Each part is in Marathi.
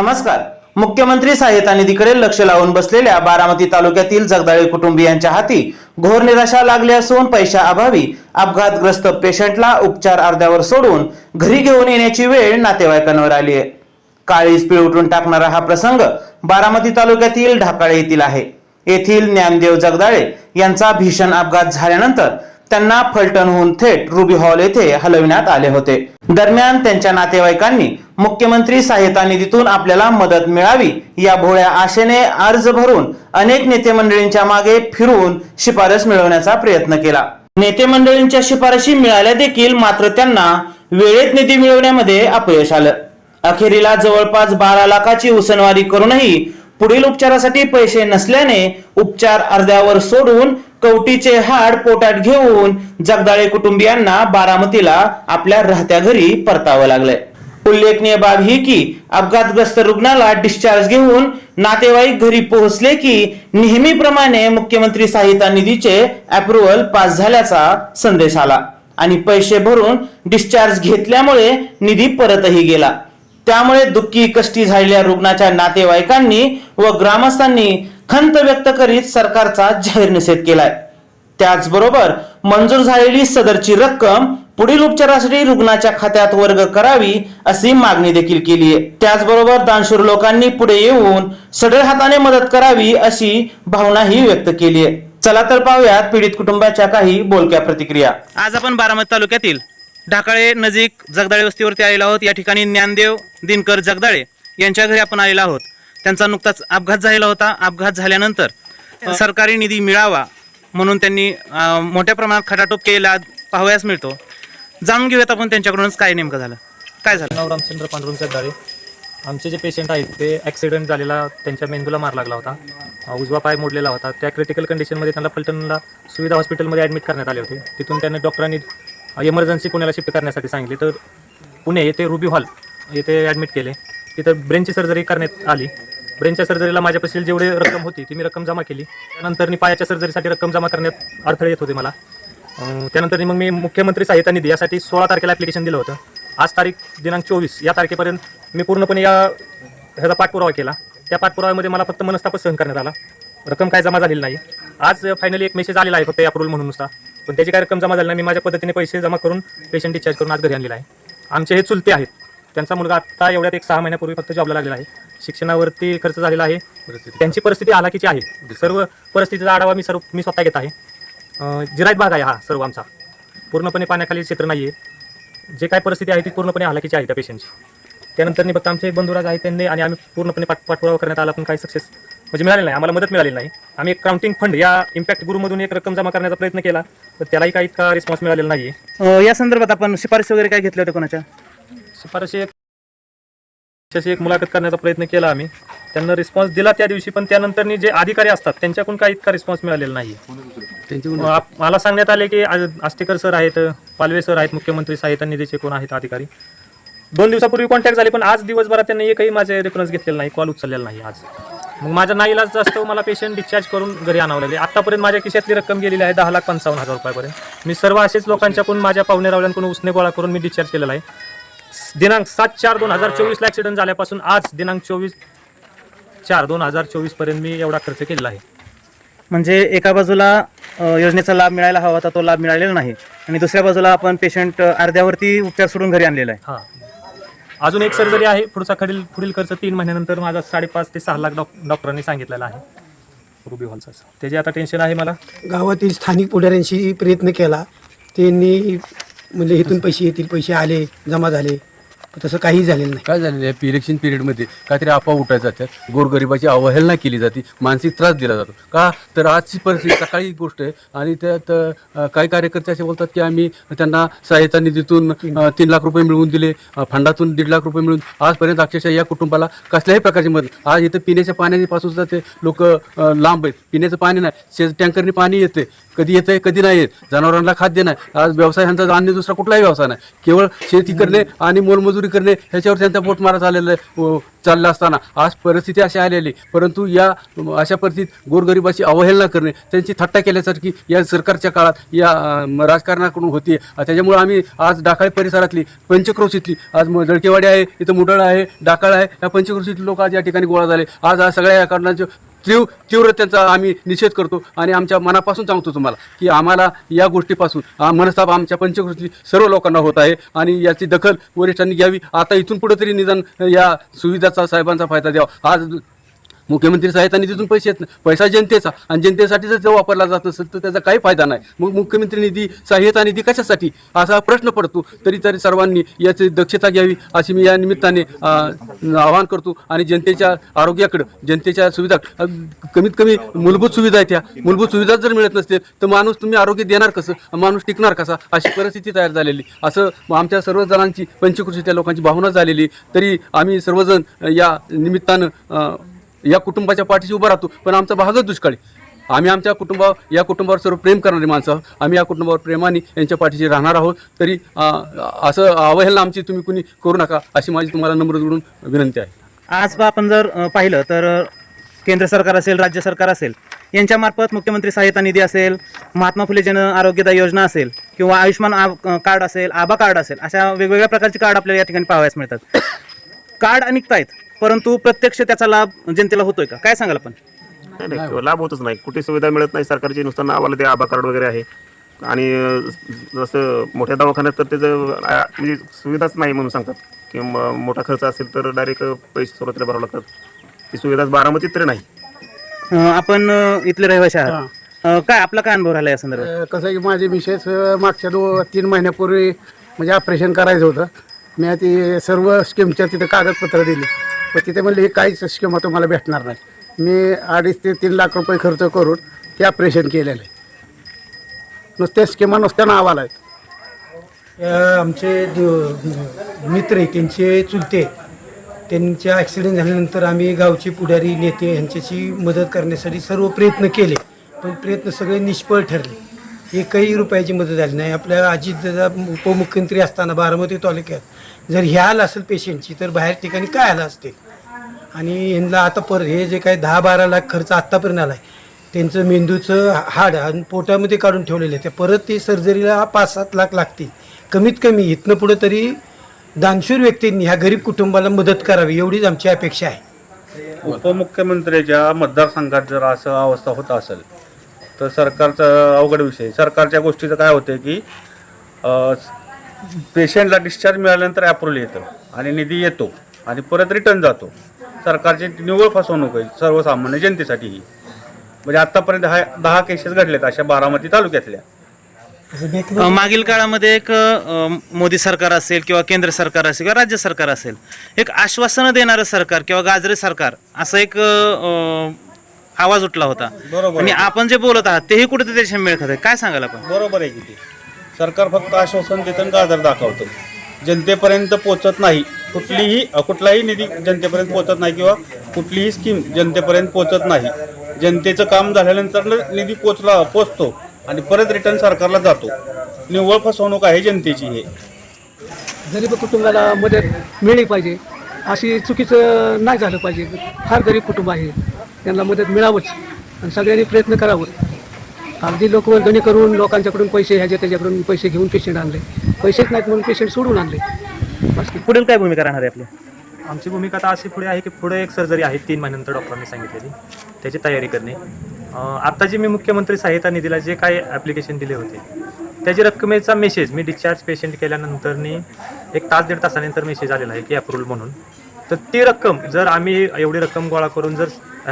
नमस्कार. मुख्यमंत्री सहाय्यता निधीकडे लक्ष लावून बसलेल्या बारामती तालुक्यातील जगदाळे कुटुंबियांच्या हाती घोर निराशा लागली असून पैशा अभावी अपघातग्रस्त पेशंटला उपचार अर्ध्यावर सोडून घरी घेऊन येण्याची वेळ नातेवाईकांवर आली आहे. काळीज पिळवटून टाकणारा हा प्रसंग बारामती तालुक्यातील ढाकाळे येथील आहे. येथील ज्ञानदेव जगदाळे यांचा भीषण अपघात झाल्यानंतर त्यांना फलटणहून थेट रुबी हॉल येथे हलविण्यात आले होते. दरम्यान त्यांच्या नातेवाईकांनी मुख्यमंत्री सहायता निधीतून आपल्याला मदत मिळावी या भोळ्या आशेने अर्ज भरून अनेक नेते मंडळींच्या मागे फिरून शिफारस मिळवण्याचा प्रयत्न केला. नेते मंडळींच्या शिफारशी मिळाल्या देखील मात्र त्यांना वेळेत निधी मिळवण्यामध्ये अपयश आलं. अखेरीला जवळपास बारा लाखाची उसनवारी करूनही पुढील उपचारासाठी पैसे नसल्याने उपचार अर्ध्यावर सोडून कवटीचे हाड पोटात घेऊन जगदाळे कुटुंबियांना बारामतीला आपल्या राहत्या घरी परतावं लागलंय. उल्लेखनीय बाब ही की अपघातग्रस्त रुग्णाला डिस्चार्ज घेऊन नातेवाईक घरी पोहोचले की नेहमीप्रमाणे मुख्यमंत्री सहायता निधीचे अप्रुव्हल पास झाल्याचा संदेश आला आणि पैसे भरून डिस्चार्ज घेतल्यामुळे निधी परतही गेला. त्यामुळे दुःखी कष्टी झालेल्या रुग्णाच्या नातेवाईकांनी व ग्रामस्थांनी खंत व्यक्त करीत सरकारचा जाहीर निषेध केलाय. त्याचबरोबर मंजूर झालेली सदरची रक्कम पुढील उपचारासाठी रुग्णाच्या खात्यात वर्ग करावी अशी मागणी देखील केली आहे. त्याचबरोबर दानशूर लोकांनी पुढे येऊन सडळ हाताने मदत करावी अशी भावनाही व्यक्त केली आहे. चला तर पाहूयात पीडित कुटुंबाच्या काही बोलक्या प्रतिक्रिया. आज आपण बारामती तालुक्यातील ढाकाळे नजीक जगदाळे वस्तीवरती आलेलो आहोत. या ठिकाणी ज्ञानदेव दिनकर जगदाळे यांच्या घरी आपण आलेलो आहोत. त्यांचा नुकताच अपघात झालेला होता. अपघात झाल्यानंतर सरकारी निधी मिळावा म्हणून त्यांनी मोठ्या प्रमाणात खटाटोप केला पाहावयास मिळतो. जाणून घेऊयात आपण त्यांच्याकडूनच काय नेमकं झालं. काय झालं? नाव रामचंद्र पांडुरंग जगदाळे आमचे जे पेशंट आहेत ते ॲक्सिडेंट झालेला त्यांच्या मेंदूला मार लागला होता. उजवा पाय मोडलेला होता. त्या क्रिटिकल कंडिशनमध्ये त्यांना फलटणला सुविधा हॉस्पिटलमध्ये ॲडमिट करण्यात आले होते. तिथून त्यांनी डॉक्टरांनी इमर्जन्सी पुण्याला शिफ्ट करण्यासाठी सांगितले. तर पुणे येथे रुबी हॉल येथे ॲडमिट केले. तिथं ब्रेनची सर्जरी करण्यात आली. ब्रेनच्या सर्जरीला माझ्यापाशी जेवढी रक्कम होती ती मी रक्कम जमा केली. त्यानंतर मी पायाच्या सर्जरीसाठी रक्कम जमा करण्यात अडथळे येत होते मला. त्यानंतर मग मी मुख्यमंत्री सहायता निधी यासाठी सोळा तारखेला ॲप्लिकेशन दिलं होतं. आज तारीख दिनांक चोवीस. या तारखेपर्यंत मी पूर्णपणे या ह्याचा पाठपुरावा केला. त्या पाठपुराव्यामध्ये मला फक्त मनस्ताप सहन करण्यात आला. रक्कम काय जमा झालेली नाही. आज फायनली एक मेसेज आलेला आहे फक्त अप्रुव्हल म्हणून नुसता. पण त्याची काय रक्कम जमा झाली नाही मी माझ्या पद्धतीने पैसे जमा करून पेशंट डिस्चार्ज करून आज घरी आणलेला आहे. आमचे हे चुलते आहेत. त्यांचा मुलगा आत्ता एवढ्यात एक सहा महिन्यापूर्वी फक्त जॉबला लागलेला आहे. शिक्षणावरती खर्च झालेला आहे. त्यांची परिस्थिती हालाकीची आहे. सर्व परिस्थितीचा आढावा मी सर्व मी स्वतः घेत आहे. जिरायत भाग आहे हा सर्व आमचा. पूर्णपणे पाण्याखाली क्षेत्र नाही आहे जे काय परिस्थिती आहे ती पूर्णपणे हालाकीची आहे त्या पेशंटची त्यानंतर फक्त आमचे बंधुराज आहेत त्यांनी आणि आम्ही पूर्णपणे पाठ पाठपुरावा करण्यात आला पण काही सक्सेस म्हणजे मिळालेलं नाही. आम्हाला मदत मिळालेली नाही. आम्ही एक काउंटिंग फंड या इम्पॅक्ट गुरुमधून एक रक्कम जमा करण्याचा प्रयत्न केला तर त्यालाही काही इतका रिस्पॉन्स मिळालेला नाही आहे या संदर्भात आपण शिफारशी वगैरे काय घेतल्या होत्या कोणाच्या? शिफारशी एक तशी एक मुलाखत करण्याचा प्रयत्न केला आम्ही. त्यांना रिस्पॉन्स दिला त्या दिवशी पण त्यानंतरनी जे अधिकारी असतात त्यांच्याकडून काही इतका रिस्पॉन्स मिळालेला नाही. आप- मला सांगण्यात आले की आज आस्टेकर सर आहेत पालवे सर आहेत मुख्यमंत्री सहायता निधीचे कोण आहेत अधिकारी. दोन दिवसापूर्वी कॉन्टॅक्ट झाले पण आज दिवसभरात त्यांनी एकही माझे रेफरन्स घेतलेला नाही कॉल उचललेला नाही आज. मग माझा नाईलाज असतो मला पेशंट डिस्चार्ज करून घरी आणावं लागले. आतापर्यंत माझ्या खिशातली रक्कम गेलेली आहे दहा लाख पंचावन्न हजार रुपयापर्यंत. मी सर्व असेच लोकांच्याकडून माझ्या पाहुणे रावल्यांकडून उसने गोळा करून मी डिस्चार्ज केलेला आहे. दिनांक सात चार दोन हजार चोवीसला ॲक्सिडेंट झाल्यापासून आज दिनांक चोवीस चार दोन हजार चोवीसपर्यंत मी एवढा खर्च केलेला आहे. म्हणजे एका बाजूला अ, योजनेचा लाभ मिळायला हवा होता तो लाभ मिळालेला नाही. आणि दुसऱ्या बाजूला आपण पेशंट अर्ध्यावरती उपचार सोडून घरी आणलेला आहे. हां. अजून एक सर्जरी आहे पुढचा खडील पुढील खर्च तीन महिन्यानंतर माझा साडेपाच ते सहा लाख डॉक डॉक्टरांनी सांगितलेला आहे. रुबी हॉलचा त्याचे आता टेन्शन आहे मला. गावातील स्थानिक पुढाऱ्यांशी प्रयत्न केला. त्यांनी म्हणजे इथून पैसे येतील पैसे आले जमा झाले. पण तसं काही झालेलं नाही. काय झालेलं आहे? इलेक्शन पिरियडमध्ये काहीतरी अफवा उठायच्या जातात गोरगरिबाची अवहेलना केली जाते मानसिक त्रास दिला जातो. का? तर आजची परिस्थिती सकाळी गोष्ट आहे आणि त्यात काही कार्यकर्ते असे बोलतात की आम्ही त्यांना सहायता निधीतून तीन लाख रुपये मिळवून दिले फंडातून दीड लाख रुपये मिळून आजपर्यंत अक्षरशः या कुटुंबाला कसल्याही प्रकारची मदत आज इथं पिण्याच्या पाण्यापासून सुद्धा ते लोक लांब आहेत. पिण्याचं पाणी नाही. शेज टँकरनी पाणी येते कधी येतंय कधी नाही येत. जनावरांना खाद्य नाही. आज व्यवसाय ह्यांचा अन्य दुसरा कुठलाही व्यवसाय नाही. केवळ शेती करणे आणि मोलमजुरी मोलमजुरी करणे ह्याच्यावर त्यांचा पोटमारा झालेला आहे हो, चालला असताना. आज परिस्थिती अशी आलेली परंतु या अशा परिस्थितीत गोरगरिबाची अवहेलना करणे त्यांची थट्टा केल्यासारखी या सरकारच्या काळात या राजकारणाकडून होती त्याच्यामुळे आम्ही आज डाकाळी परिसरातली पंचक्रोशीतली आज जळकेवाडी आहे इथं मुडळ आहे डाकाळ आहे या पंचक्रोशीतले लोक आज या ठिकाणी गोळा झाले. आज आज सगळ्या या कारणांचे तीव्र तीव्र त्यांचा आम्ही निषेध करतो आणि आमच्या मनापासून सांगतो तुम्हाला की आम्हाला या गोष्टीपासून मनस्ताप आमच्या पंचकृती सर्व लोकांना होत आहे आणि याची दखल वरिष्ठांनी घ्यावी. आता इथून पुढे तरी निदान या सुविधाचा साहेबांचा फायदा द्यावा आज मुख्यमंत्री सहायता निधीतून पैसे येत नाही. पैसा जनतेचा आणि जनतेसाठी जर तो वापरला जात असेल तर त्याचा काही फायदा नाही. मग मुख्यमंत्री निधी सहाय्यता निधी कशासाठी? असा प्रश्न पडतो. तरी तरी सर्वांनी याची दक्षता घ्यावी अशी मी या निमित्ताने आवाहन करतो. आणि जनतेच्या आरोग्याकडं जनतेच्या सुविधा कमीत कमी मूलभूत सुविधा आहेत त्या मूलभूत सुविधा जर मिळत नसतील तर माणूस तुम्ही आरोग्य देणार कसं? माणूस टिकणार कसा? अशी परिस्थिती तयार झालेली. असं आमच्या सर्व जणांची पंचकृषीच्या लोकांची भावना झालेली. तरी आम्ही सर्वजण या निमित्तानं या कुटुंबाच्या पाठीशी उभं राहतो पण आमचा भागच दुष्काळी. आम्ही आमच्या कुटुंबा या कुटुंबावर सर्व प्रेम करणारी माणसं आहोत. आम्ही या कुटुंबावर प्रेमाने यांच्या पाठीशी राहणार आहोत. तरी असं अवहेलना आमची तुम्ही कुणी करू नका अशी माझी तुम्हाला नम्र जोडून विनंती आहे. आज आपण जर पाहिलं तर केंद्र सरकार असेल राज्य सरकार असेल यांच्यामार्फत मुख्यमंत्री सहायता निधी असेल महात्मा फुले जन आरोग्यदायी योजना असेल किंवा आयुष्यमान कार्ड असेल आबा कार्ड असेल अशा वेगवेगळ्या प्रकारचे कार्ड आपल्याला या ठिकाणी पाहावयास मिळतात. कार्ड निघतायत परंतु प्रत्यक्ष त्याचा लाभ जनतेला होतोय का? काय सांगाल आपण? नाही नाही लाभ होतच नाही. कुठे सुविधा मिळत नाही सरकारची नुसतं नावाला ते आभा कार्ड वगैरे आहे. आणि जसं मोठ्या दवाखान्यात तर त्याचं म्हणजे सुविधाच नाही म्हणून सांगतात. की मोठा खर्च असेल तर डायरेक्ट पैसे सुरुवातीला भरावे लागतात. ती सुविधा बारामतीत तरी नाही. अ, आपण अ, इथले रहिवासी आहात. अ, काय आपला काय अनुभव राहिला या संदर्भात? अ, कसं आहे की माझे मिसेस अ, मागच्या दो तीन महिन्यापूर्वी म्हणजे ऑपरेशन करायचं होतं. मी ती सर्व स्कीमच्या तिथं कागदपत्र दिली. पण तिथे म्हणले हे काहीच स्कीमा तुम्हाला भेटणार नाही. मी अडीच ते तीन लाख रुपये खर्च करून ते ऑपरेशन केलेलं आहे. नुसत्या स्कीमा नुसत्या नावाला आहेत. आमचे जो मित्र आहे त्यांचे चुलते त्यांच्या ॲक्सिडेंट झाल्यानंतर आम्ही गावचे पुढारी नेते यांच्याशी मदत करण्यासाठी सर्व प्रयत्न केले. पण प्रयत्न सगळे निष्फळ ठरले. एकही रुपयाची मदत झाली नाही. आपल्या अजितदादा उपमुख्यमंत्री असताना बारामती तालुक्यात जर ह्या आलं असेल पेशंटची तर बाहेर ठिकाणी काय आलं असते आणि यांना आता पर हे जे काही दहा बारा लाख खर्च आत्तापर्यंत आला आहे त्यांचं मेंदूचं हाड आणि पोटामध्ये काढून ठेवलेलं आहे ते परत ते सर्जरीला पाच सात लाख लागतील. कमीत कमी इथनं पुढं तरी दानशूर व्यक्तींनी ह्या गरीब कुटुंबाला मदत करावी एवढीच आमची अपेक्षा आहे. उपमुख्यमंत्र्याच्या मतदारसंघात जर असं अवस्था होत असेल तर सरकारचा अवघड विषय. सरकारच्या गोष्टीचं काय होतं की पेशंटला डिस्चार्ज मिळाल्यानंतर अप्रुव्हल येतं आणि निधी येतो आणि परत रिटर्न जातो. सरकारची निव्वळ फसवणूक आहे सर्वसामान्य जनतेसाठीही. म्हणजे आत्तापर्यंत हा दहा केसेस घडलेत अशा बारामती तालुक्यातल्या. अ, मागील काळामध्ये एक अ, मोदी सरकार असेल किंवा केंद्र सरकार असेल किंवा राज्य सरकार असेल एक आश्वासनं देणारं सरकार किंवा गाजरे सरकार असं एक अ, अ, आवाज उठला होता. आणि आपण जे बोलत आहात तेही कुठेतरी त्याच्या मेळ खात आहे. काय सांगाल आपण? बरोबर आहे की ते. सरकार फक्त आश्वासन देतं आणि गाजर दाखवतं. जनतेपर्यंत पोचत नाही कुठलीही कुठलाही निधी जनतेपर्यंत पोचत नाही किंवा कुठलीही स्कीम जनतेपर्यंत पोचत नाही. जनतेचं काम झाल्यानंतर निधी पोचला पोचतो आणि परत रिटर्न सरकारला जातो. निव्वळ फसवणूक आहे जनतेची हे. गरीब कुटुंबाला मदत मिळली पाहिजे अशी चुकीचं नाही झालं पाहिजे. फार गरीब कुटुंब आहे त्यांना मदत मिळावंच आणि सगळ्यांनी प्रयत्न करावं. अगदी लोक वर्गणी करून लोकांच्याकडून पैसे ह्याच्या त्याच्याकडून पैसे घेऊन पेशंट आणले. पैसेच नाहीत म्हणून पेशंट सोडून आणले. पुढील काय भूमिका राहणार आहे आपली? आमची भूमिका आता अशी पुढे आहे की पुढे एक सर्जरी आहे तीन महिन्यानंतर डॉक्टरांनी सांगितलेली. त्याची तयारी करणे. आता जे मी मुख्यमंत्री सहायता निधीला जे काही ॲप्लिकेशन दिले होते त्याची रक्कमेचा मेसेज मी डिस्चार्ज पेशंट केल्यानंतरनी एक तास दीड तासानंतर मेसेज आलेला आहे की अप्रूव्हल म्हणून. तर ती रक्कम जर आम्ही एवढी रक्कम गोळा करून जर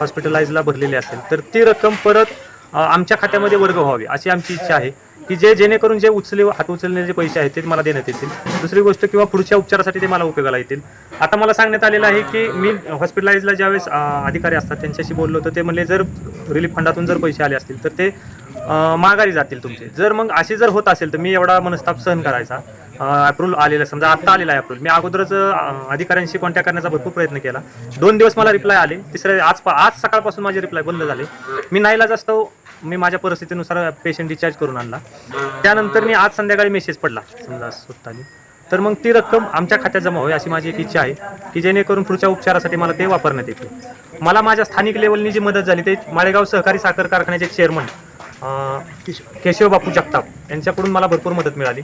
हॉस्पिटलाइजला भरलेली असेल तर ती रक्कम परत आमच्या खात्यामध्ये वर्ग व्हावे अशी आमची इच्छा आहे. की जे जेणेकरून जे उचले हात उचललेले जे पैसे आहेत ते मला देण्यात येतील. दुसरी गोष्ट किंवा पुढच्या उपचारासाठी ते मला उपयोगाला येतील. आता मला सांगण्यात आलेलं आहे की मी हॉस्पिटलाइजला ज्यावेळेस अधिकारी असतात त्यांच्याशी बोललो होतो ते म्हणले जर रिलीफ फंडातून जर पैसे आले असतील तर ते माघारी जातील तुमचे. जर मग असे जर होत असेल तर मी एवढा मनस्ताप सहन करायचा. अप्रूव्हल आलेला समजा आत्ता आलेला आहे अप्रूव्हल मी अगोदरच अधिकाऱ्यांशी कॉन्टॅक्ट करण्याचा भरपूर प्रयत्न केला. दोन दिवस मला रिप्लाय आले. तिसऱ्या आज आज सकाळपासून माझे रिप्लाय बंद झाले. मी नाईलाज असतो मी माझ्या परिस्थितीनुसार पेशंट डिस्चार्ज करून आणला. त्यानंतर मी आज संध्याकाळी मेसेज पडला. समजा स्वतःनी. तर मग ती रक्कम आमच्या खात्यात जमा होईल अशी माझी एक इच्छा आहे की जेणेकरून पुढच्या उपचारासाठी मला ते वापरण्यात येते मला माझ्या स्थानिक लेवलनी जी मदत झाली ते माळेगाव सहकारी साखर कारखान्याचे चेअरमन केशव बापू जगताप यांच्याकडून मला भरपूर मदत मिळाली.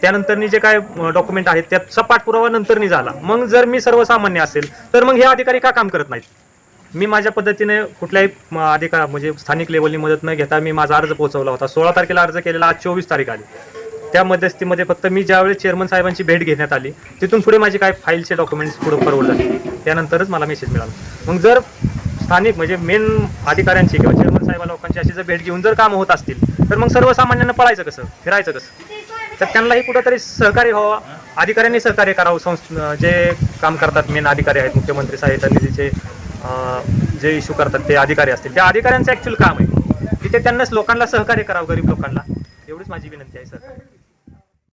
त्यानंतरनी जे काय डॉक्युमेंट आहेत त्याचा पाठपुरावा नंतरनी झाला. मग जर मी सर्वसामान्य असेल तर मग हे अधिकारी का काम करत नाहीत? मी माझ्या पद्धतीने कुठल्याही अधिकार म्हणजे स्थानिक लेवलनी मदत न घेता मी माझा अर्ज पोहोचवला होता. सोळा तारखेला अर्ज केलेला आज चोवीस तारीख आली. त्या मध्यस्थीमध्ये फक्त मी ज्यावेळेस चेअरमन साहेबांची भेट घेण्यात आली तिथून पुढे माझी काय फाईलचे डॉक्युमेंट्स पुढे फॉरवर्ड झाले. त्यानंतरच मला मेसेज मिळाला. मग जर स्थानिक म्हणजे मेन अधिकाऱ्यांची किंवा चेअरमन साहेबा लोकांची अशी जर भेट घेऊन जर कामं होत असतील तर मग सर्वसामान्यांना पळायचं कसं? फिरायचं कसं? तर त्यांनाही कुठंतरी सहकार्य व्हावा. अधिकाऱ्यांनी सहकार्य करावं. संस्थ जे काम करतात मेन अधिकारी आहेत मुख्यमंत्री साहेब निधीचे जे इश्यू करतात ते अधिकारी असतील. त्या अधिकाऱ्यांचं ॲक्च्युअल काम आहे. तिथे त्यांनाच लोकांना सहकार्य करावं गरीब लोकांना. एवढीच माझी विनंती आहे सर.